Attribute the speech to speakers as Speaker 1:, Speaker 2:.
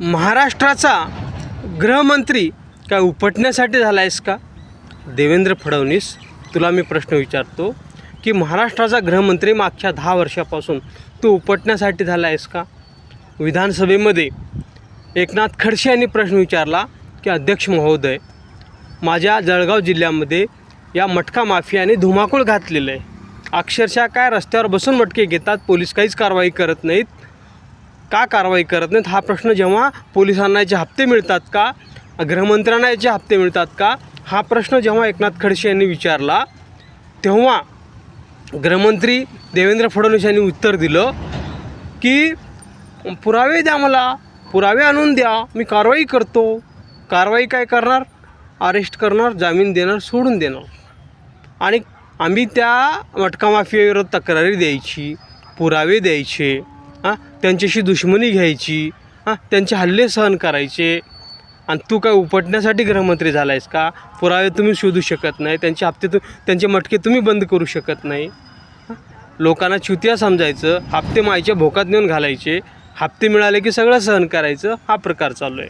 Speaker 1: महाराष्ट्राचा गृहमंत्री काय उपटण्यासाठी झाला आहेस का? देवेंद्र फडणवीस तुला मी प्रश्न विचारतो की महाराष्ट्राचा गृहमंत्री मागच्या दहा वर्षापासून तू उपटण्यासाठी झाला आहेस का? विधानसभेमध्ये एकनाथ खडसे यांनी प्रश्न विचारला की अध्यक्ष महोदय माझ्या जळगाव जिल्ह्यामध्ये या मटका माफियाने धुमाकूळ घातलेलं आहे. अक्षरशः काय रस्त्यावर बसून मटके घेतात पोलीस काहीच कारवाई करत नाहीत. का कारवाई करत नाहीत? हा प्रश्न जेव्हा पोलिसांना याचे हप्ते मिळतात का? गृहमंत्र्यांना याचे हप्ते मिळतात का? हा प्रश्न जेव्हा एकनाथ खडसे यांनी विचारला तेव्हा गृहमंत्री देवेंद्र फडणवीस यांनी उत्तर दिलं की पुरावे द्या मला पुरावे आणून द्या मी कारवाई करतो. कारवाई काय करणार? अरेस्ट करणार जामीन देणार सोडून देणार. आणि आम्ही त्या मटका माफियाविरोधात तक्रारी द्यायची पुरावे द्यायचे. हां त्यांच्याशी दुश्मनी घ्यायची हां त्यांचे हल्ले सहन करायचे. आणि तू काय उपटण्यासाठी गृहमंत्री झाला आहेस का? पुरावे तुम्ही शोधू शकत नाही त्यांचे हप्ते तू त्यांचे मटके तुम्ही बंद करू शकत नाही. लोकांना चुतिया समजायचं हप्ते मायच्या भोकात नेऊन घालायचे. हप्ते मिळाले की सगळं सहन करायचं हा प्रकार चालू आहे.